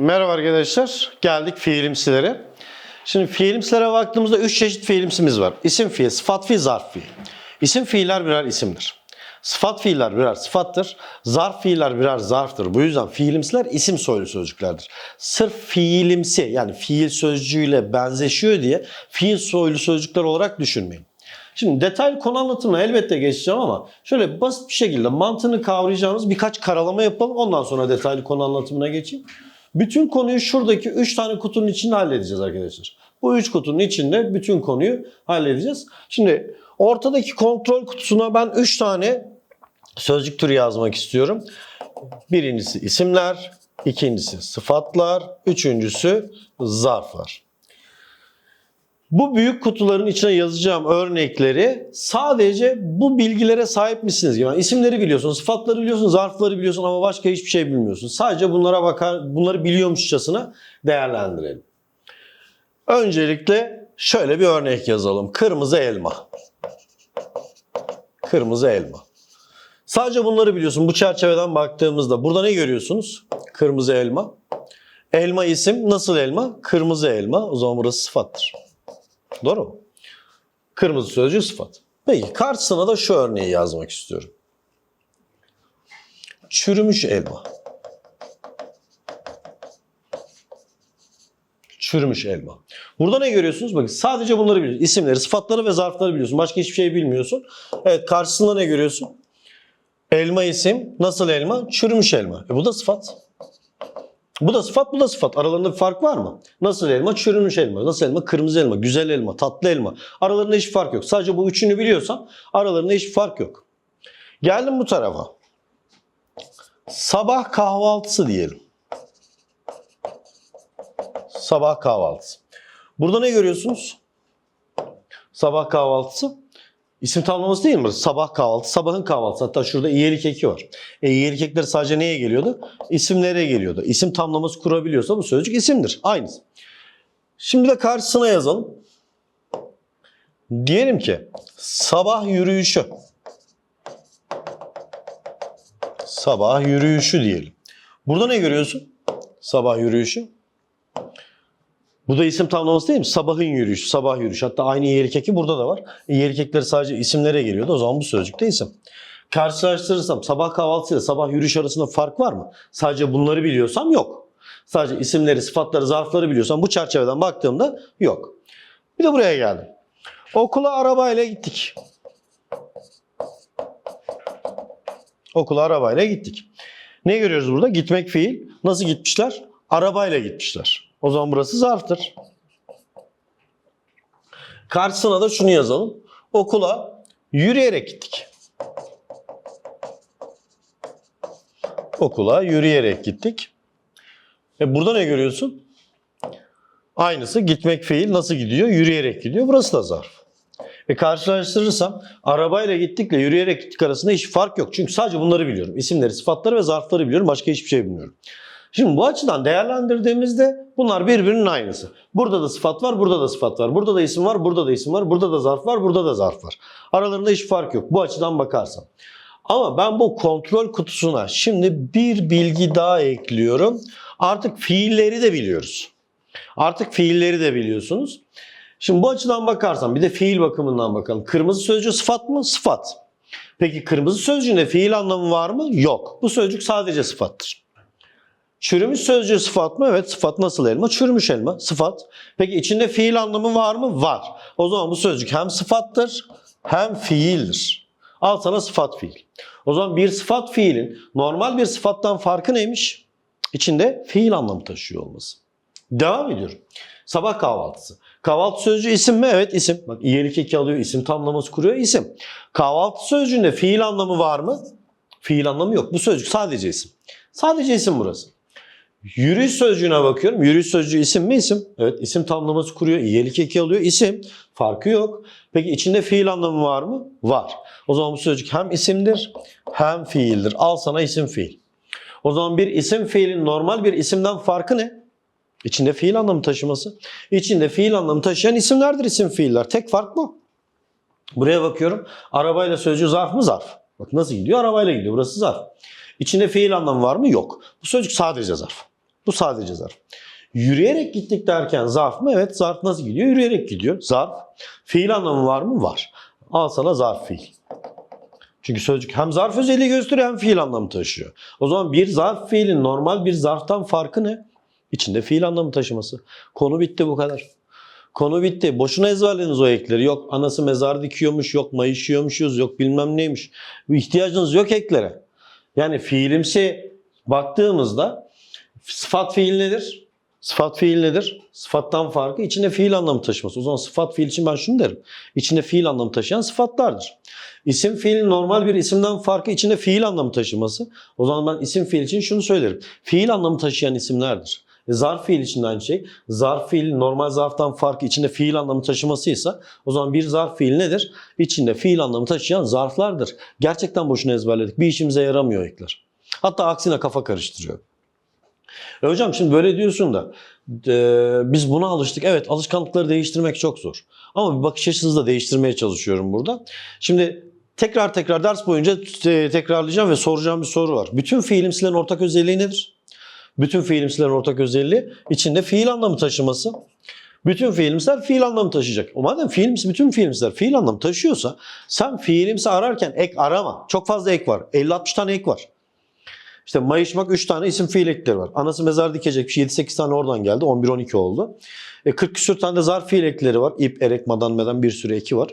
Merhaba arkadaşlar. Geldik fiilimsilere. Şimdi fiilimsilere baktığımızda 3 çeşit fiilimsimiz var. İsim fiil, sıfat fiil, zarf fiil. İsim fiiller birer isimdir. Sıfat fiiller birer sıfattır. Zarf fiiller birer zarftır. Bu yüzden fiilimsiler isim soylu sözcüklerdir. Sırf fiilimsi yani fiil sözcüğüyle benzeşiyor diye fiil soylu sözcükler olarak düşünmeyin. Şimdi detaylı konu anlatımına elbette geçeceğim ama şöyle basit bir şekilde mantığını kavrayacağımız birkaç karalama yapalım. Ondan sonra detaylı konu anlatımına geçeyim. Bütün konuyu şuradaki 3 tane kutunun içinde halledeceğiz arkadaşlar. Bu 3 kutunun içinde bütün konuyu halledeceğiz. Şimdi ortadaki kontrol kutusuna ben 3 tane sözcük türü yazmak istiyorum. Birincisi isimler, ikincisi sıfatlar, üçüncüsü zarflar. Bu büyük kutuların içine yazacağım örnekleri sadece bu bilgilere sahip misiniz? Yani isimleri biliyorsun, sıfatları biliyorsun, zarfları biliyorsun ama başka hiçbir şey bilmiyorsun. Sadece bunlara bakar, bunları biliyormuşçasına değerlendirelim. Öncelikle şöyle bir örnek yazalım. Kırmızı elma. Kırmızı elma. Sadece bunları biliyorsun. Bu çerçeveden baktığımızda burada ne görüyorsunuz? Kırmızı elma. Elma isim. Nasıl elma? Kırmızı elma. O zaman burası sıfattır. Doğru mu? Kırmızı sözcüğü sıfat. Peki karşısına da şu örneği yazmak istiyorum. Çürümüş elma. Çürümüş elma. Burada ne görüyorsunuz? Bakın sadece bunları biliyorsun. İsimleri, sıfatları ve zarfları biliyorsun. Başka hiçbir şey bilmiyorsun. Evet karşısında ne görüyorsun? Elma isim. Nasıl elma? Çürümüş elma. E bu da sıfat. Bu da sıfat, bu da sıfat. Aralarında bir fark var mı? Nasıl elma? Çürümüş elma. Nasıl elma? Kırmızı elma, güzel elma, tatlı elma. Aralarında hiç fark yok. Sadece bu üçünü biliyorsan aralarında hiç fark yok. Geldim bu tarafa. Sabah kahvaltısı diyelim. Sabah kahvaltısı. Burada ne görüyorsunuz? Sabah kahvaltısı. İsim tamlaması değil mi? Sabah kahvaltı, sabahın kahvaltısı. Hatta şurada iyilik eki var. E, iyilik ekleri sadece neye geliyordu? İsimlere geliyordu. İsim tamlaması kurabiliyorsa bu sözcük isimdir. Aynısı. Şimdi de karşısına yazalım. Diyelim ki sabah yürüyüşü. Sabah yürüyüşü diyelim. Burada ne görüyorsun? Sabah yürüyüşü. Bu da isim tamlaması değil mi? Sabahın yürüyüşü, sabah yürüyüşü. Hatta aynı iyilik eki burada da var. E, iyilik ekleri sadece isimlere geliyordu. O zaman bu sözcük de isim. Karşılaştırırsam sabah kahvaltısıyla sabah yürüyüş arasında fark var mı? Sadece bunları biliyorsam yok. Sadece isimleri, sıfatları, zarfları biliyorsam bu çerçeveden baktığımda yok. Bir de buraya geldim. Okula arabayla gittik. Okula arabayla gittik. Ne görüyoruz burada? Gitmek fiil. Nasıl gitmişler? Arabayla gitmişler. O zaman burası zarftır. Karşısına da şunu yazalım. Okula yürüyerek gittik. Okula yürüyerek gittik. E burada ne görüyorsun? Aynısı gitmek fiil nasıl gidiyor? Yürüyerek gidiyor. Burası da zarf. E karşılaştırırsam arabayla gittikle yürüyerek gittik arasında hiç fark yok. Çünkü sadece bunları biliyorum. İsimleri, sıfatları ve zarfları biliyorum. Başka hiçbir şey bilmiyorum. Şimdi bu açıdan değerlendirdiğimizde bunlar birbirinin aynısı. Burada da sıfat var, burada da sıfat var. Burada da isim var, burada da isim var. Burada da zarf var, burada da zarf var. Aralarında hiç fark yok bu açıdan bakarsam. Ama ben bu kontrol kutusuna şimdi bir bilgi daha ekliyorum. Artık fiilleri de biliyoruz. Artık fiilleri de biliyorsunuz. Şimdi bu açıdan bakarsam bir de fiil bakımından bakalım. Kırmızı sözcüğü sıfat mı? Sıfat. Peki kırmızı sözcüğünde fiil anlamı var mı? Yok. Bu sözcük sadece sıfattır. Çürümüş sözcüğü sıfat mı? Evet sıfat nasıl elma? Çürümüş elma. Sıfat. Peki içinde fiil anlamı var mı? Var. O zaman bu sözcük hem sıfattır hem fiildir. Al sana sıfat fiil. O zaman bir sıfat fiilin normal bir sıfattan farkı neymiş? İçinde fiil anlamı taşıyor olması. Devam ediyorum. Sabah kahvaltısı. Kahvaltı sözcüğü isim mi? Evet isim. Bak iyilik eki alıyor, isim tamlaması kuruyor, isim. Kahvaltı sözcüğünde fiil anlamı var mı? Fiil anlamı yok. Bu sözcük sadece isim. Sadece isim burası. Yürüyüş sözcüğüne bakıyorum. Yürüyüş sözcüğü isim mi? İsim. Evet isim tamlaması kuruyor. İyilik eki alıyor. isim. Farkı yok. Peki içinde fiil anlamı var mı? Var. O zaman bu sözcük hem isimdir hem fiildir. Al sana isim fiil. O zaman bir isim fiilin normal bir isimden farkı ne? İçinde fiil anlamı taşıması. İçinde fiil anlamı taşıyan isimlerdir isim fiiller. Tek fark bu. Buraya bakıyorum. Arabayla sözcüğü zarf mı? Zarf. Bak nasıl gidiyor? Arabayla gidiyor. Burası zarf. İçinde fiil anlamı var mı? Yok. Bu sözcük sadece zarf. Bu sadece zarf. Yürüyerek gittik derken zarf mı? Evet zarf nasıl gidiyor? Yürüyerek gidiyor. Zarf. Fiil anlamı var mı? Var. Al sana zarf fiil. Çünkü sözcük hem zarf özelliği gösteriyor hem fiil anlamı taşıyor. O zaman bir zarf fiilin normal bir zarftan farkı ne? İçinde fiil anlamı taşıması. Konu bitti bu kadar. Konu bitti. Boşuna ezberlediniz o ekleri. Yok anası mezar dikiyormuş, yok mayışıyormuşuz, yok bilmem neymiş. İhtiyacınız yok eklere. Yani fiilimsi baktığımızda sıfat fiil nedir? Sıfat fiil nedir? Sıfattan farkı içinde fiil anlamı taşıması. O zaman sıfat fiil için ben şunu derim. İçinde fiil anlamı taşıyan sıfatlardır. İsim fiilin normal bir isimden farkı içinde fiil anlamı taşıması. O zaman ben isim fiil için şunu söylerim. Fiil anlamı taşıyan isimlerdir. E, zarf fiil için de aynı şey. Zarf fiil normal zarftan farkı içinde fiil anlamı taşımasıysa o zaman bir zarf fiil nedir? İçinde fiil anlamı taşıyan zarflardır. Gerçekten boşuna ezberledik. Bir işimize yaramıyor ekler. Hatta aksine kafa karıştırıyor. E hocam şimdi böyle diyorsun da e, biz buna alıştık. Evet alışkanlıkları değiştirmek çok zor. Ama bir bakış açınızı da değiştirmeye çalışıyorum burada. Şimdi tekrar tekrar ders boyunca e, tekrarlayacağım ve soracağım bir soru var. Bütün fiilimsilerin ortak özelliği nedir? Bütün fiilimsilerin ortak özelliği içinde fiil anlamı taşıması. Bütün fiilimsiler fiil anlamı taşıyacak. O madem fiilimsi, bütün fiilimsiler fiil anlamı taşıyorsa sen fiilimsi ararken ek arama. Çok fazla ek var. 50-60 tane ek var. İşte mayışmak 3 tane isim fiil ekleri var. Anası mezar dikecekmiş 7-8 tane oradan geldi. 11-12 oldu. E 40 küsür tane de zarf fiil ekleri var. İp, erek, madan, meden bir sürü eki var.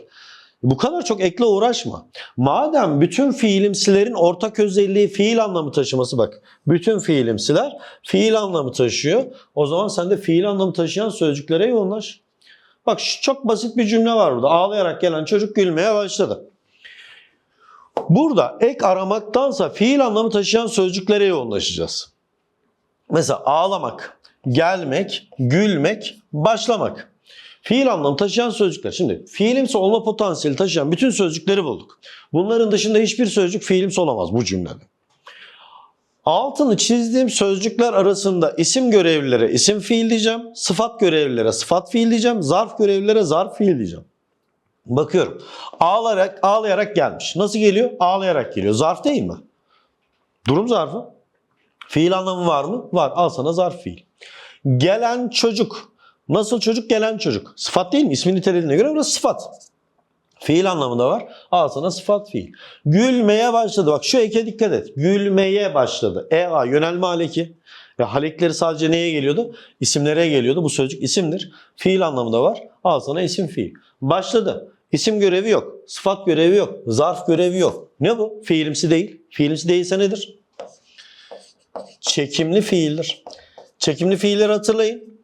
Bu kadar çok ekle uğraşma. Madem bütün fiilimsilerin ortak özelliği fiil anlamı taşıması bak. Bütün fiilimsiler fiil anlamı taşıyor. O zaman sen de fiil anlamı taşıyan sözcüklere yoğunlaş. Bak çok basit bir cümle var burada. Ağlayarak gelen çocuk gülmeye başladı. Burada ek aramaktansa fiil anlamı taşıyan sözcüklere yoğunlaşacağız. Mesela ağlamak, gelmek, gülmek, başlamak. Fiil anlamı taşıyan sözcükler. Şimdi fiilimsi olma potansiyeli taşıyan bütün sözcükleri bulduk. Bunların dışında hiçbir sözcük fiilimsi olamaz bu cümlede. Altını çizdiğim sözcükler arasında isim görevlilere isim fiil diyeceğim, sıfat görevlilere sıfat fiil diyeceğim, zarf görevlilere zarf fiil diyeceğim. Bakıyorum. Ağlayarak, ağlayarak gelmiş. Nasıl geliyor? Ağlayarak geliyor. Zarf değil mi? Durum zarfı. Fiil anlamı var mı? Var. Al sana zarf fiil. Gelen çocuk. Nasıl çocuk? Gelen çocuk. Sıfat değil mi? İsmini nitelediğine göre burası sıfat. Fiil anlamında var. Al sana sıfat fiil. Gülmeye başladı. Bak şu eke dikkat et. Gülmeye başladı. E-A yönelme haleki. Ve halekleri sadece neye geliyordu? İsimlere geliyordu. Bu sözcük isimdir. Fiil anlamında var. Al sana isim fiil. Başladı. İsim görevi yok. Sıfat görevi yok. Zarf görevi yok. Ne bu? Fiilimsi değil. Fiilimsi değilse nedir? Çekimli fiildir. Çekimli fiilleri hatırlayın.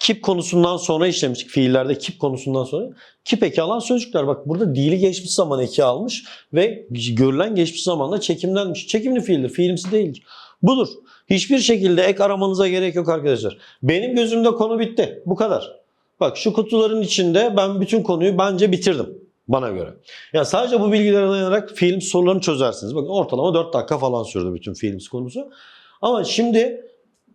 Kip konusundan sonra işlemiştik fiillerde kip konusundan sonra. Kip eki alan sözcükler. Bak burada dili geçmiş zaman eki almış ve görülen geçmiş zamanla çekimlenmiş. Çekimli fiildir. Fiilimsi değildir. Budur. Hiçbir şekilde ek aramanıza gerek yok arkadaşlar. Benim gözümde konu bitti. Bu kadar. Bak şu kutuların içinde ben bütün konuyu bence bitirdim. Bana göre. Yani sadece bu bilgilere dayanarak film sorularını çözersiniz. Bakın ortalama 4 dakika falan sürdü bütün films konusu. Ama şimdi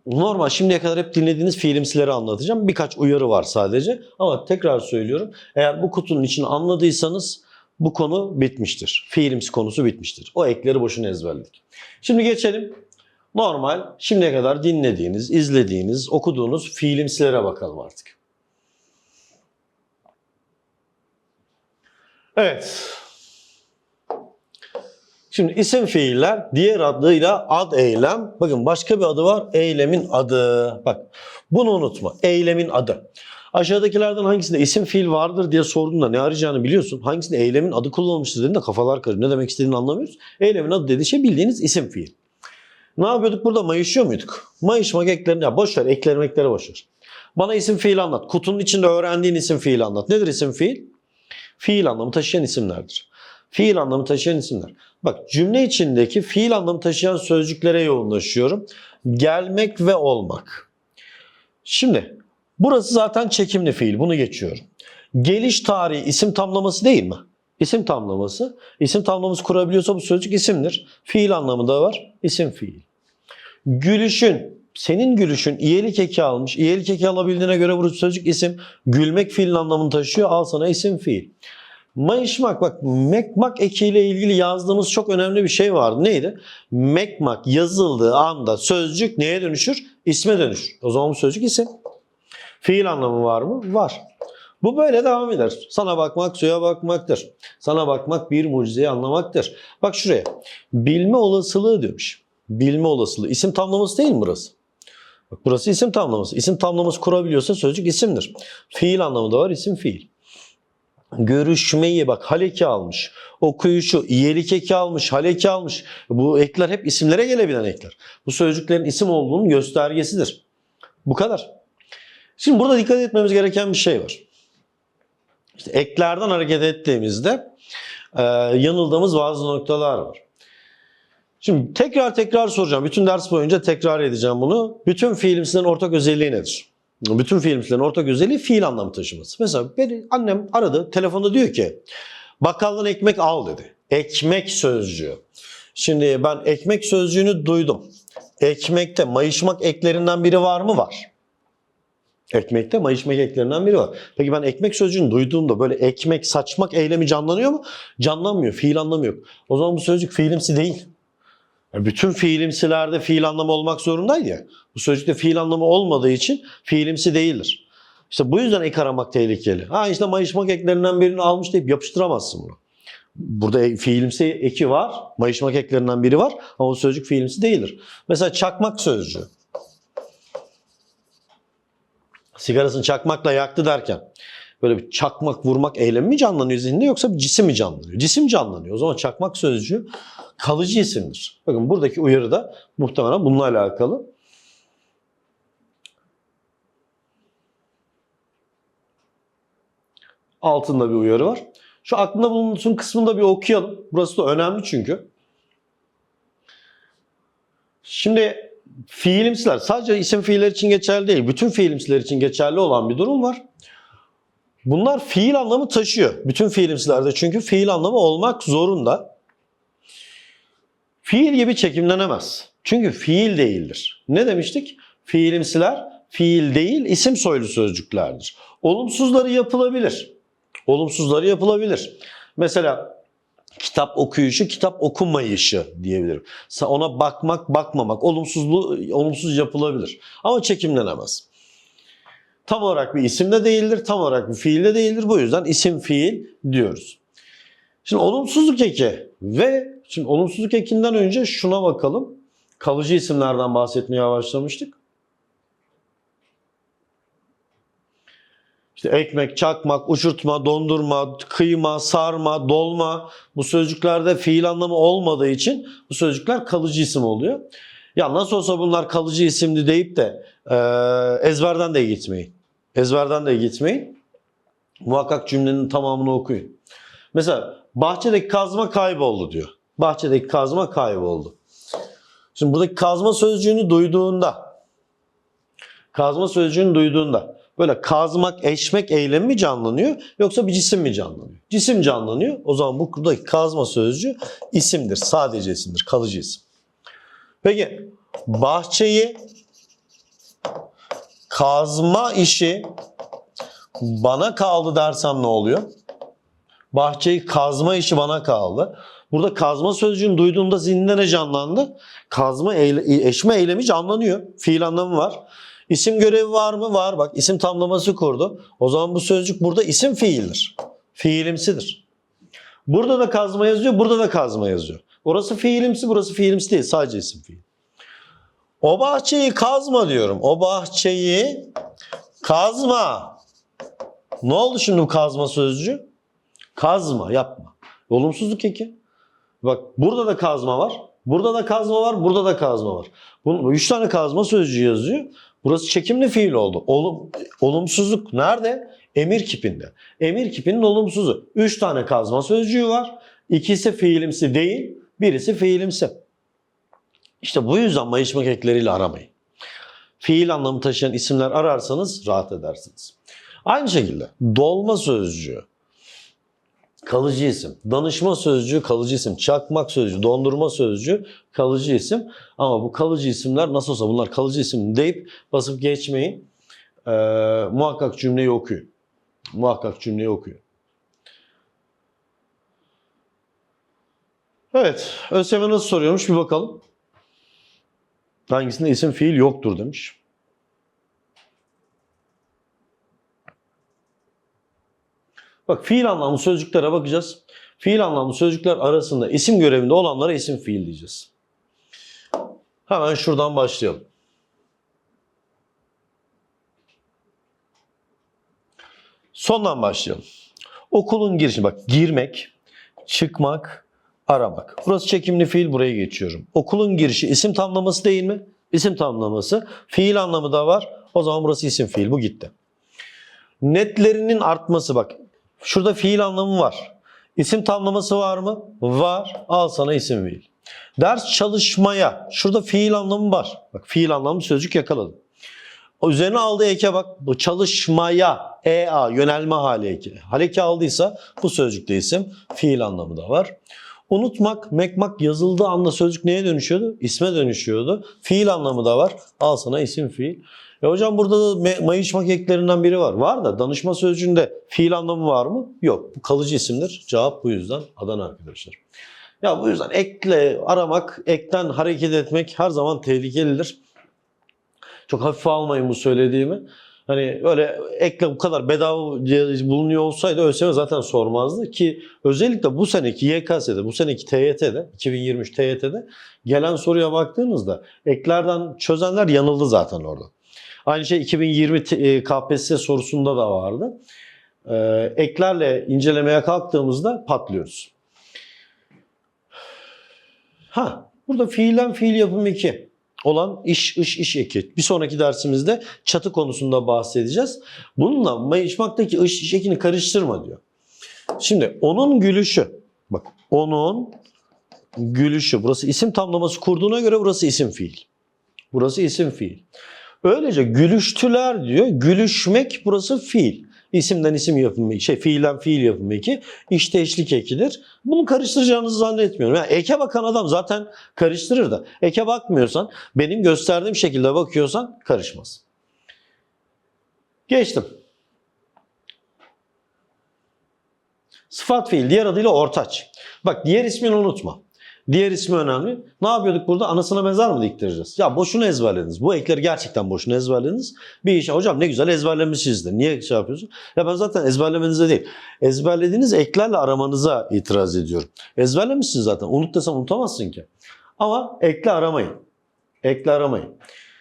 normal şimdiye kadar hep dinlediğiniz filmsileri anlatacağım. Birkaç uyarı var sadece. Ama tekrar söylüyorum. Eğer bu kutunun içini anladıysanız bu konu bitmiştir. Films konusu bitmiştir. O ekleri boşuna ezberledik. Şimdi geçelim. Normal şimdiye kadar dinlediğiniz, izlediğiniz, okuduğunuz filmsilere bakalım artık. Evet. Şimdi isim fiiller diğer adıyla ad eylem. Bakın başka bir adı var. Eylemin adı. Bak bunu unutma. Eylemin adı. Aşağıdakilerden hangisinde isim fiil vardır diye sorduğunda ne arayacağını biliyorsun. Hangisinde eylemin adı kullanılmıştır dediğinde kafalar karışıyor. Ne demek istediğini anlamıyoruz. Eylemin adı dediği şey bildiğiniz isim fiil. Ne yapıyorduk burada? Mayışıyor muyduk? Mayışmak eklerini ya boş ver eklerim. Bana isim fiil anlat. Kutunun içinde öğrendiğin isim fiil anlat. Nedir isim fiil? Fiil anlamı taşıyan isimlerdir. Fiil anlamı taşıyan isimler. Bak cümle içindeki fiil anlamı taşıyan sözcüklere yoğunlaşıyorum. Gelmek ve olmak. Şimdi burası zaten çekimli fiil. Bunu geçiyorum. Geliş tarihi isim tamlaması değil mi? İsim tamlaması. İsim tamlaması kurabiliyorsa bu sözcük isimdir. Fiil anlamı da var. İsim fiil. Gülüşün, senin gülüşün iyelik eki almış. İyelik eki alabildiğine göre bu sözcük isim. Gülmek fiilin anlamını taşıyor. Al sana isim fiil. Mayışmak bak mekmak ekiyle ilgili yazdığımız çok önemli bir şey vardı. Neydi? Mekmak yazıldığı anda sözcük neye dönüşür? İsme dönüşür. O zaman bu sözcük isim. Fiil anlamı var mı? Var. Bu böyle devam eder. Sana bakmak suya bakmaktır. Sana bakmak bir mucizeyi anlamaktır. Bak şuraya. Bilme olasılığı demiş. Bilme olasılığı. İsim tamlaması değil mi burası? Bak burası isim tamlaması. İsim tamlaması kurabiliyorsa sözcük isimdir. Fiil anlamı da var, isim fiil. Görüşmeyi bak haleki almış. Okuyuşu, iyelik eki almış, haleki almış. Bu ekler hep isimlere gelebilen ekler. Bu sözcüklerin isim olduğunun göstergesidir. Bu kadar. Şimdi burada dikkat etmemiz gereken bir şey var. İşte eklerden hareket ettiğimizde e, yanıldığımız bazı noktalar var. Şimdi tekrar tekrar soracağım. Bütün ders boyunca tekrar edeceğim bunu. Bütün fiilimsilerin ortak özelliği nedir? Bütün fiilimsilerin ortak özelliği fiil anlamı taşıması. Mesela beni annem aradı. Telefonda diyor ki bakkaldan ekmek al dedi. Ekmek sözcüğü. Şimdi ben ekmek sözcüğünü duydum. Ekmekte mayışmak eklerinden biri var mı? Var. Ekmekte mayışmak eklerinden biri var. Peki ben ekmek sözcüğünü duyduğumda böyle ekmek saçmak eylemi canlanıyor mu? Canlanmıyor. Fiil anlamı yok. O zaman bu sözcük fiilimsi değil. Bütün fiilimsilerde fiil anlamı olmak zorundaydı ya. Bu sözcükte fiil anlamı olmadığı için fiilimsi değildir. İşte bu yüzden ek aramak tehlikeli. Ha işte mayışmak eklerinden birini almış deyip yapıştıramazsın bunu. Burada e- fiilimsi eki var. Mayışmak eklerinden biri var. Ama o sözcük fiilimsi değildir. Mesela çakmak sözcüğü. Sigarasını çakmakla yaktı derken böyle bir çakmak vurmak eylemi mi canlanıyor zihninde yoksa bir cisim mi canlanıyor? Cisim canlanıyor. O zaman çakmak sözcüğü kalıcı isimdir. Bakın buradaki uyarı da muhtemelen bununla alakalı. Altında bir uyarı var. Şu aklında bulunsun kısmında bir okuyalım. Burası da önemli çünkü. Şimdi fiilimsiler sadece isim fiiller için geçerli değil. Bütün fiilimsiler için geçerli olan bir durum var. Bunlar fiil anlamı taşıyor. Bütün fiilimsilerde çünkü fiil anlamı olmak zorunda. Fiil gibi çekimlenemez. Çünkü fiil değildir. Ne demiştik? Fiilimsiler fiil değil isim soylu sözcüklerdir. Olumsuzları yapılabilir. Olumsuzları yapılabilir. Mesela kitap okuyuşu, kitap okumayışı diyebilirim. Ona bakmak, bakmamak olumsuzluğu olumsuz yapılabilir. Ama çekimlenemez. Tam olarak bir isim de değildir, tam olarak bir fiil de değildir. Bu yüzden isim fiil diyoruz. Şimdi olumsuzluk eki ve şimdi olumsuzluk ekinden önce şuna bakalım. Kalıcı isimlerden bahsetmeye başlamıştık. İşte ekmek, çakmak, uçurtma, dondurma, kıyma, sarma, dolma bu sözcüklerde fiil anlamı olmadığı için bu sözcükler kalıcı isim oluyor. Ya nasıl olsa bunlar kalıcı isimdi deyip de e, ezberden de gitmeyin. Ezberden de gitmeyin. Muhakkak cümlenin tamamını okuyun. Mesela bahçedeki kazma kayboldu diyor. Bahçedeki kazma kayboldu. Şimdi buradaki kazma sözcüğünü duyduğunda kazma sözcüğünü duyduğunda böyle kazmak, eşmek eylemi mi canlanıyor yoksa bir cisim mi canlanıyor? Cisim canlanıyor. O zaman bu buradaki kazma sözcüğü isimdir. Sadece isimdir. Kalıcı isim. Peki bahçeyi kazma işi bana kaldı dersem ne oluyor? Bahçeyi kazma işi bana kaldı. Burada kazma sözcüğünü duyduğunda zihninde ne canlandı? Kazma eyle, eşme eylemi canlanıyor. Fiil anlamı var. İsim görevi var mı? Var. Bak isim tamlaması kurdu. O zaman bu sözcük burada isim fiildir. Fiilimsidir. Burada da kazma yazıyor, burada da kazma yazıyor. Orası fiilimsi, burası fiilimsi değil. Sadece isim fiil. O bahçeyi kazma diyorum. O bahçeyi kazma. Ne oldu şimdi bu kazma sözcüğü? Kazma, yapma. Olumsuzluk eki. Bak burada da kazma var. Burada da kazma var, burada da kazma var. Bunun üç tane kazma sözcüğü yazıyor. Burası çekimli fiil oldu. Olum, olumsuzluk nerede? Emir kipinde. Emir kipinin olumsuzu. Üç tane kazma sözcüğü var. İkisi fiilimsi değil, birisi fiilimsi. İşte bu yüzden mayışmak ekleriyle aramayın. Fiil anlamı taşıyan isimler ararsanız rahat edersiniz. Aynı şekilde dolma sözcüğü kalıcı isim. Danışma sözcüğü kalıcı isim. Çakmak sözcüğü, dondurma sözcüğü kalıcı isim. Ama bu kalıcı isimler nasıl olsa bunlar kalıcı isim deyip basıp geçmeyin. Ee, muhakkak cümleyi okuyun. Muhakkak cümleyi okuyun. Evet. ÖSYM nasıl soruyormuş bir bakalım. Hangisinde isim fiil yoktur demiş. Bak fiil anlamlı sözcüklere bakacağız. Fiil anlamlı sözcükler arasında isim görevinde olanlara isim fiil diyeceğiz. Hemen şuradan başlayalım. Sondan başlayalım. Okulun girişi bak girmek, çıkmak, aramak. Burası çekimli fiil buraya geçiyorum. Okulun girişi isim tamlaması değil mi? İsim tamlaması. Fiil anlamı da var. O zaman burası isim fiil. Bu gitti. Netlerinin artması bak. Şurada fiil anlamı var. İsim tamlaması var mı? Var. Al sana isim fiil. Ders çalışmaya. Şurada fiil anlamı var. Bak fiil anlamı sözcük yakaladım. O üzerine aldığı eke bak. Bu çalışmaya. EA yönelme hali eki. Haleki aldıysa bu sözcükte isim. Fiil anlamı da var. Unutmak, mekmak yazıldığı anda sözcük neye dönüşüyordu? İsme dönüşüyordu. Fiil anlamı da var. Al sana isim fiil. E hocam burada da mayışmak eklerinden biri var. Var da danışma sözcüğünde fiil anlamı var mı? Yok. Bu kalıcı isimdir. Cevap bu yüzden Adana arkadaşlar. Ya bu yüzden ekle aramak, ekten hareket etmek her zaman tehlikelidir. Çok hafife almayın bu söylediğimi. Hani öyle ekle bu kadar bedava bulunuyor olsaydı ÖSYM zaten sormazdı ki özellikle bu seneki YKS'de, bu seneki TYT'de, 2023 TYT'de gelen soruya baktığınızda eklerden çözenler yanıldı zaten orada. Aynı şey 2020 T- e, KPSS sorusunda da vardı. Ee, eklerle incelemeye kalktığımızda patlıyoruz. Ha, burada fiilen fiil yapım 2 olan iş, iş, iş eki. Bir sonraki dersimizde çatı konusunda bahsedeceğiz. Bununla mayışmaktaki iş, iş ekini karıştırma diyor. Şimdi onun gülüşü, bak onun gülüşü, burası isim tamlaması kurduğuna göre burası isim fiil. Burası isim fiil. Öylece gülüştüler diyor. Gülüşmek burası fiil. İsimden isim yapımı, şey fiilden fiil yapımı iki. İşte eşlik ekidir. Bunu karıştıracağınızı zannetmiyorum. Yani eke bakan adam zaten karıştırır da. Eke bakmıyorsan, benim gösterdiğim şekilde bakıyorsan karışmaz. Geçtim. Sıfat fiil, diğer adıyla ortaç. Bak diğer ismini unutma. Diğer ismi önemli. Ne yapıyorduk burada? Anasına mezar mı diktireceğiz? Ya boşuna ezberlediniz. Bu ekleri gerçekten boşuna ezberlediniz. Bir işe hocam ne güzel ezberlemişsiniz de. Niye şey yapıyorsun? Ya ben zaten ezberlemenize değil. Ezberlediğiniz eklerle aramanıza itiraz ediyorum. Ezberlemişsin zaten. Unut desem unutamazsın ki. Ama ekle aramayın. Ekle aramayın.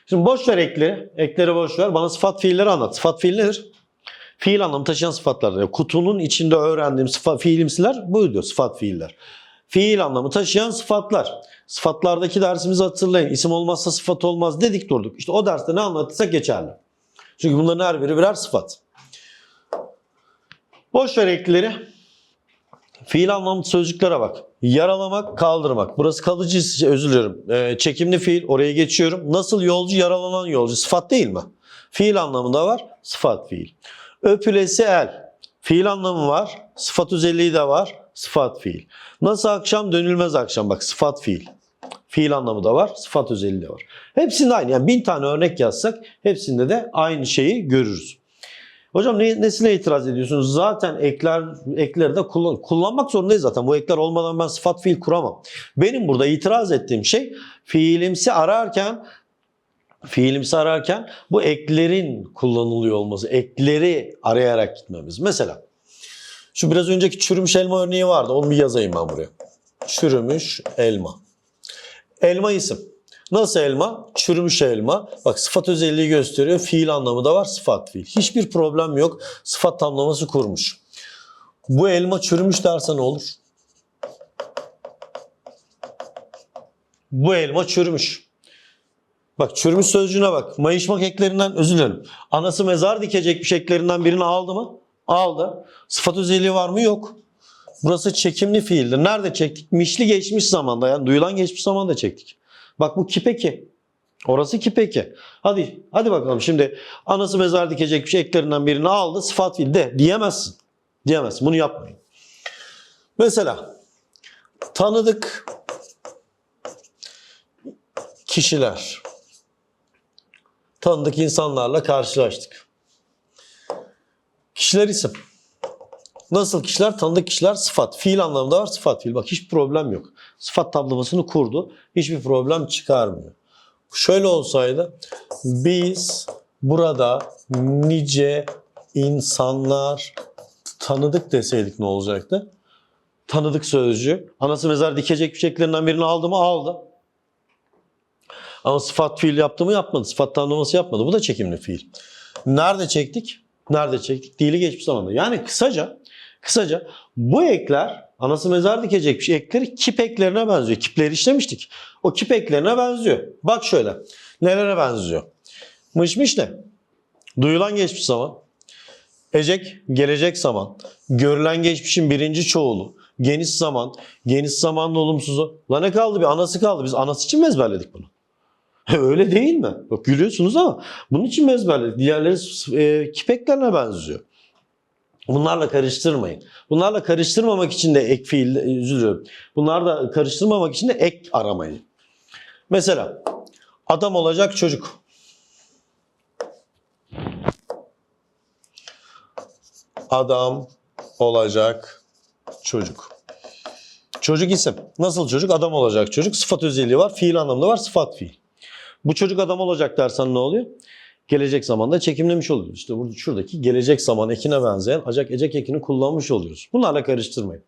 Şimdi boş ver ekleri. Ekleri boş ver. Bana sıfat fiilleri anlat. Sıfat fiil nedir? Fiil anlamı taşıyan sıfatlardır. Yani kutunun içinde öğrendiğim sıfat, fiilimsiler buydu sıfat fiiller. Fiil anlamı taşıyan sıfatlar. Sıfatlardaki dersimizi hatırlayın. İsim olmazsa sıfat olmaz dedik durduk. İşte o derste ne anlatırsak geçerli. Çünkü bunların her biri birer sıfat. Boş ver ekleri. Fiil anlamlı sözcüklere bak. Yaralamak, kaldırmak. Burası kalıcı, özür dilerim. Ee, çekimli fiil, oraya geçiyorum. Nasıl yolcu, yaralanan yolcu. Sıfat değil mi? Fiil anlamında var, sıfat fiil. Öpülesi el. Fiil anlamı var, sıfat özelliği de var, sıfat fiil. Nasıl akşam, dönülmez akşam. Bak sıfat fiil. Fiil anlamı da var, sıfat özelliği de var. Hepsinde aynı. Yani bin tane örnek yazsak hepsinde de aynı şeyi görürüz. Hocam ne, nesine itiraz ediyorsunuz? Zaten ekler ekleri de kullan, kullanmak zorundayız zaten. Bu ekler olmadan ben sıfat fiil kuramam. Benim burada itiraz ettiğim şey fiilimsi ararken fiilimsi ararken bu eklerin kullanılıyor olması. Ekleri arayarak gitmemiz. Mesela şu biraz önceki çürümüş elma örneği vardı. Onu bir yazayım ben buraya. Çürümüş elma. Elma isim. Nasıl elma? Çürümüş elma. Bak sıfat özelliği gösteriyor. Fiil anlamı da var. Sıfat fiil. Hiçbir problem yok. Sıfat tamlaması kurmuş. Bu elma çürümüş derse ne olur? Bu elma çürümüş. Bak çürümüş sözcüğüne bak. Mayışmak eklerinden özür dilerim. Anası mezar dikecekmiş eklerinden birini aldı mı? Aldı. Sıfat özelliği var mı? Yok. Burası çekimli fiildir. Nerede çektik? Mişli geçmiş zamanda yani duyulan geçmiş zamanda çektik. Bak bu kipeki. Orası kipeki. Hadi hadi bakalım şimdi anası mezar dikecekmiş eklerinden birini aldı sıfat fiil de diyemezsin. Diyemezsin. Bunu yapmayın. Mesela tanıdık kişiler. Tanıdık insanlarla karşılaştık. Kişiler isim. Nasıl kişiler? Tanıdık kişiler sıfat. Fiil anlamında var sıfat fiil. Bak hiç problem yok. Sıfat tablamasını kurdu. Hiçbir problem çıkarmıyor. Şöyle olsaydı biz burada nice insanlar tanıdık deseydik ne olacaktı? Tanıdık sözcüğü. Anası mezar dikecek fişeklerinden birini aldı mı? Aldı. Ama sıfat fiil yaptı mı? Yapmadı. Sıfat tanımlaması yapmadı. Bu da çekimli fiil. Nerede çektik? Nerede çektik? Dili geçmiş zamanda. Yani kısaca kısaca bu ekler anası mezar dikecekmiş ekleri kip eklerine benziyor. Kipleri işlemiştik. O kip eklerine benziyor. Bak şöyle. Nelere benziyor? Mışmış ne? Duyulan geçmiş zaman. Ecek, gelecek zaman. Görülen geçmişin birinci çoğulu. Geniş zaman. Geniş zamanın olumsuzu. La ne kaldı? Bir anası kaldı. Biz anası için mi ezberledik bunu? Öyle değil mi? Bak gülüyorsunuz ama bunun için mi ezberledik? Diğerleri e, kipeklerine benziyor. Bunlarla karıştırmayın. Bunlarla karıştırmamak için de ek fiil, e, üzülüyorum. Bunlarla karıştırmamak için de ek aramayın. Mesela adam olacak çocuk. Adam olacak çocuk. Çocuk isim. Nasıl çocuk? Adam olacak çocuk. Sıfat özelliği var. Fiil anlamında var. Sıfat fiil. Bu çocuk adam olacak dersen ne oluyor? Gelecek zamanda çekimlemiş oluyoruz. İşte burada şuradaki gelecek zaman ekine benzeyen acak ecek ekini kullanmış oluyoruz. Bunlarla karıştırmayın.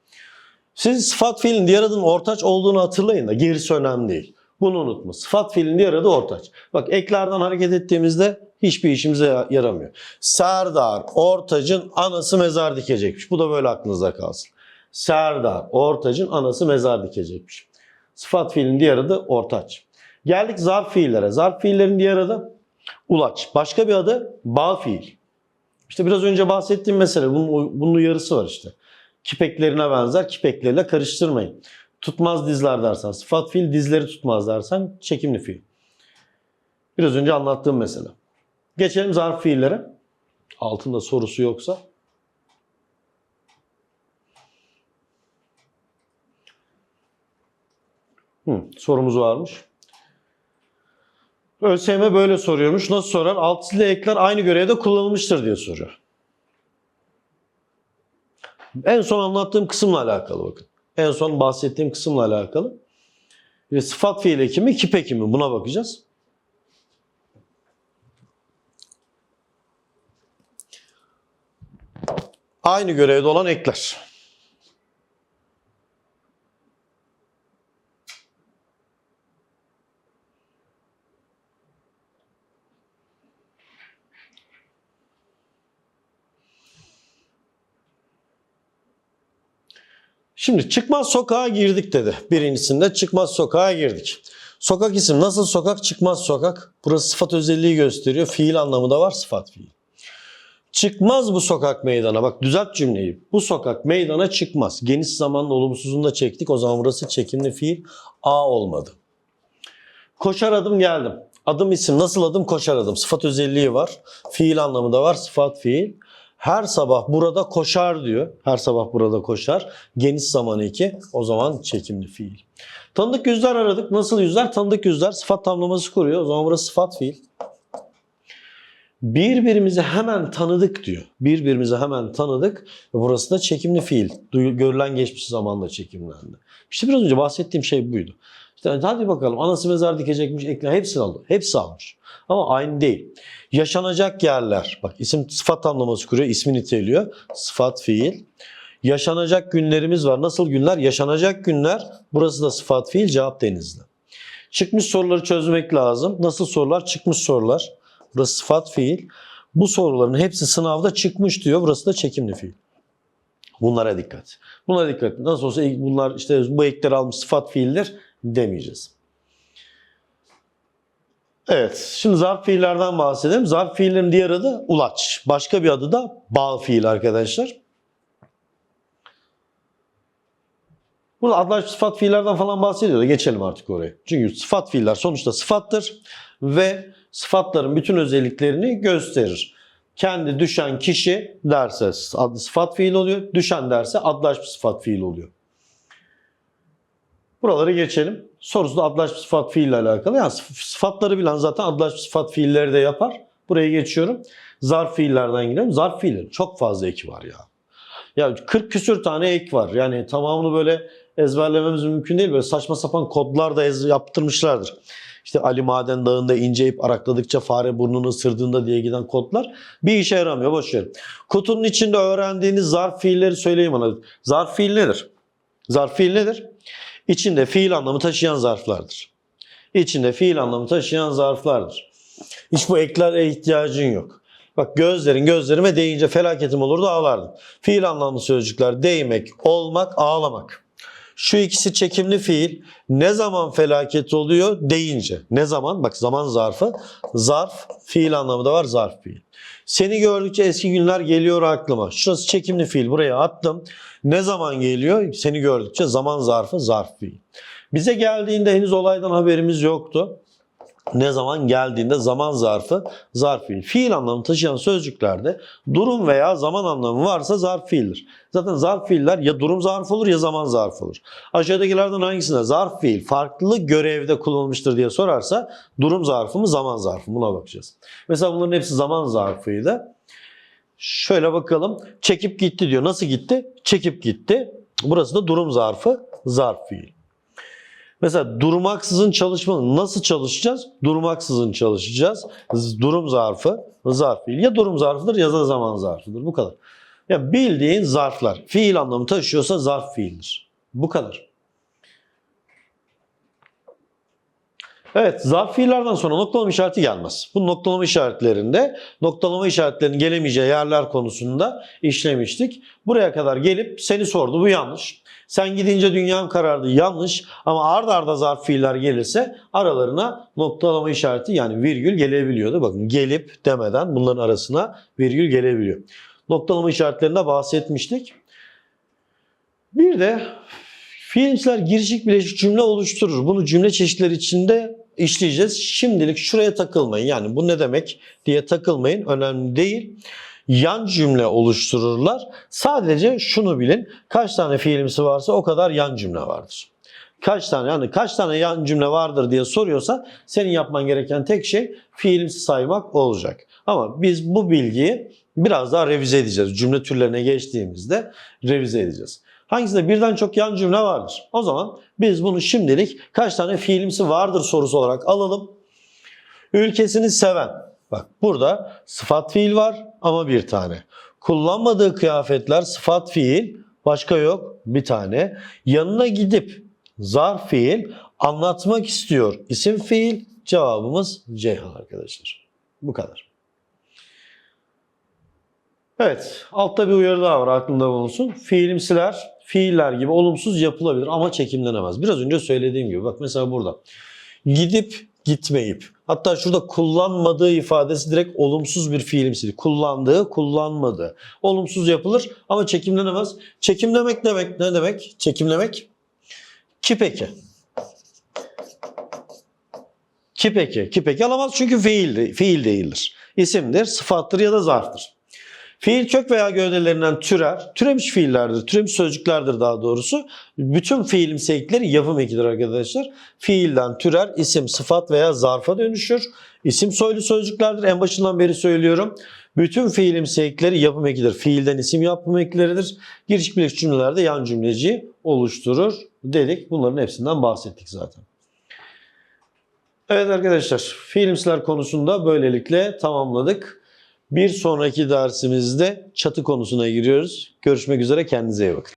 Siz sıfat fiilin diğer adının ortaç olduğunu hatırlayın da gerisi önemli değil. Bunu unutma. Sıfat fiilin diğer adı ortaç. Bak eklerden hareket ettiğimizde hiçbir işimize yaramıyor. Serdar Ortaç'ın anası mezar dikecekmiş. Bu da böyle aklınızda kalsın. Serdar Ortaç'ın anası mezar dikecekmiş. Sıfat fiilin diğer adı ortaç. Geldik zarf fiillere. Zarf fiillerin diğer adı ulaç. Başka bir adı bağ fiil. İşte biraz önce bahsettiğim mesele bunun, bunun uyarısı var işte. Kipeklerine benzer kipekleriyle karıştırmayın. Tutmaz dizler dersen sıfat fiil dizleri tutmaz dersen çekimli fiil. Biraz önce anlattığım mesele. Geçelim zarf fiillere. Altında sorusu yoksa. Hı, sorumuz varmış. ÖSYM böyle soruyormuş. Nasıl sorar? Altılı ekler aynı görevde kullanılmıştır diye soruyor. En son anlattığım kısımla alakalı bakın. En son bahsettiğim kısımla alakalı. Bir sıfat fiil ekimi, kip ekimi buna bakacağız. Aynı görevde olan ekler. Şimdi çıkmaz sokağa girdik dedi. Birincisinde çıkmaz sokağa girdik. Sokak isim nasıl sokak? Çıkmaz sokak. Burası sıfat özelliği gösteriyor. Fiil anlamı da var sıfat fiil. Çıkmaz bu sokak meydana. Bak düzelt cümleyi. Bu sokak meydana çıkmaz. Geniş zamanın olumsuzunu da çektik. O zaman burası çekimli fiil. A olmadı. Koşar adım geldim. Adım isim. Nasıl adım? Koşar adım. Sıfat özelliği var. Fiil anlamı da var. Sıfat fiil. Her sabah burada koşar diyor. Her sabah burada koşar. Geniş zamanı iki. O zaman çekimli fiil. Tanıdık yüzler aradık. Nasıl yüzler? Tanıdık yüzler. Sıfat tamlaması kuruyor. O zaman burası sıfat fiil. Birbirimizi hemen tanıdık diyor. Birbirimizi hemen tanıdık. Burası da çekimli fiil. Görülen geçmiş zamanla çekimlendi. İşte biraz önce bahsettiğim şey buydu. İşte hadi bakalım anası mezar dikecekmiş, ekler hepsini aldı. Hepsi almış. Ama aynı değil. Yaşanacak yerler. Bak isim sıfat tamlaması kuruyor. ismi niteliyor. Sıfat fiil. Yaşanacak günlerimiz var. Nasıl günler? Yaşanacak günler. Burası da sıfat fiil. Cevap denizli. Çıkmış soruları çözmek lazım. Nasıl sorular? Çıkmış sorular. Burası sıfat fiil. Bu soruların hepsi sınavda çıkmış diyor. Burası da çekimli fiil. Bunlara dikkat. Bunlara dikkat. Nasıl olsa bunlar işte bu ekleri almış sıfat fiildir demeyeceğiz. Evet, şimdi zarf fiillerden bahsedelim. Zarf fiillerin diğer adı ulaç. Başka bir adı da bağ fiil arkadaşlar. Burada adlar sıfat fiillerden falan bahsediyor da geçelim artık oraya. Çünkü sıfat fiiller sonuçta sıfattır ve sıfatların bütün özelliklerini gösterir. Kendi düşen kişi derse sıfat fiil oluyor. Düşen derse adlaş bir sıfat fiil oluyor. Buraları geçelim. Sorusu da adlaş bir sıfat fiille alakalı. Yani sıf- sıfatları bilen zaten adlaş bir sıfat fiilleri de yapar. Buraya geçiyorum. Zarf fiillerden gidelim. Zarf fiillerin çok fazla eki var ya. Ya 40 küsür tane ek var. Yani tamamını böyle ezberlememiz mümkün değil. Böyle saçma sapan kodlar da yaptırmışlardır. İşte Ali Maden Dağı'nda inceyip arakladıkça fare burnunu ısırdığında diye giden kodlar bir işe yaramıyor. Boş ver. Kutunun içinde öğrendiğiniz zarf fiilleri söyleyin bana. Zarf fiil nedir? Zarf fiil nedir? İçinde fiil anlamı taşıyan zarflardır. İçinde fiil anlamı taşıyan zarflardır. Hiç bu eklere ihtiyacın yok. Bak gözlerin gözlerime değince felaketim olurdu ağlardım. Fiil anlamlı sözcükler değmek, olmak, ağlamak. Şu ikisi çekimli fiil. Ne zaman felaket oluyor? Deyince. Ne zaman? Bak zaman zarfı. Zarf fiil anlamı da var zarf fiil. Seni gördükçe eski günler geliyor aklıma. Şurası çekimli fiil. Buraya attım. Ne zaman geliyor? Seni gördükçe zaman zarfı zarf fiil. Bize geldiğinde henüz olaydan haberimiz yoktu. Ne zaman geldiğinde zaman zarfı zarf fiil. Fiil anlamı taşıyan sözcüklerde durum veya zaman anlamı varsa zarf fiildir. Zaten zarf fiiller ya durum zarfı olur ya zaman zarfı olur. Aşağıdakilerden hangisinde zarf fiil farklı görevde kullanılmıştır diye sorarsa durum zarfı mı zaman zarfı mı buna bakacağız. Mesela bunların hepsi zaman zarfıydı. Şöyle bakalım. Çekip gitti diyor. Nasıl gitti? Çekip gitti. Burası da durum zarfı zarf fiil. Mesela durmaksızın çalışma nasıl çalışacağız? Durmaksızın çalışacağız. Durum zarfı zarf fiil. Ya durum zarfıdır ya da zaman zarfıdır. Bu kadar. Ya bildiğin zarflar. Fiil anlamı taşıyorsa zarf fiildir. Bu kadar. Evet, zarf fiillerden sonra noktalama işareti gelmez. Bu noktalama işaretlerinde noktalama işaretlerinin gelemeyeceği yerler konusunda işlemiştik. Buraya kadar gelip seni sordu bu yanlış. Sen gidince dünyam karardı yanlış ama arda arda zarf fiiller gelirse aralarına noktalama işareti yani virgül gelebiliyordu. Bakın gelip demeden bunların arasına virgül gelebiliyor. Noktalama işaretlerinde bahsetmiştik. Bir de Fiilimsiler girişik bileşik cümle oluşturur. Bunu cümle çeşitleri içinde işleyeceğiz. Şimdilik şuraya takılmayın. Yani bu ne demek diye takılmayın. Önemli değil. Yan cümle oluştururlar. Sadece şunu bilin. Kaç tane fiilimsi varsa o kadar yan cümle vardır. Kaç tane yani kaç tane yan cümle vardır diye soruyorsa senin yapman gereken tek şey fiilimsi saymak olacak. Ama biz bu bilgiyi biraz daha revize edeceğiz. Cümle türlerine geçtiğimizde revize edeceğiz. Hangisinde birden çok yan cümle vardır? O zaman biz bunu şimdilik kaç tane fiilimsi vardır sorusu olarak alalım. Ülkesini seven. Bak burada sıfat fiil var ama bir tane. Kullanmadığı kıyafetler sıfat fiil. Başka yok bir tane. Yanına gidip zarf fiil anlatmak istiyor. isim fiil. Cevabımız Ceyhan arkadaşlar. Bu kadar. Evet, altta bir uyarı daha var aklında bulunsun. Fiilimsiler, fiiller gibi olumsuz yapılabilir ama çekimlenemez. Biraz önce söylediğim gibi bak mesela burada. Gidip gitmeyip. Hatta şurada kullanmadığı ifadesi direkt olumsuz bir fiilimsi. Kullandığı, kullanmadığı. Olumsuz yapılır ama çekimlenemez. Çekimlemek demek ne demek? Çekimlemek ki peki. Ki peki. Ki peki alamaz çünkü fiil, fiil değildir. İsimdir, sıfattır ya da zarftır. Fiil kök veya gövdelerinden türer. Türemiş fiillerdir, türemiş sözcüklerdir daha doğrusu. Bütün fiilimsi ekleri yapım ekidir arkadaşlar. Fiilden türer, isim, sıfat veya zarfa dönüşür. İsim soylu sözcüklerdir. En başından beri söylüyorum. Bütün fiilimsi ekleri yapım ekidir. Fiilden isim yapım ekleridir. Giriş birleşik cümlelerde yan cümleci oluşturur dedik. Bunların hepsinden bahsettik zaten. Evet arkadaşlar, fiilimsiler konusunda böylelikle tamamladık. Bir sonraki dersimizde çatı konusuna giriyoruz. Görüşmek üzere, kendinize iyi bakın.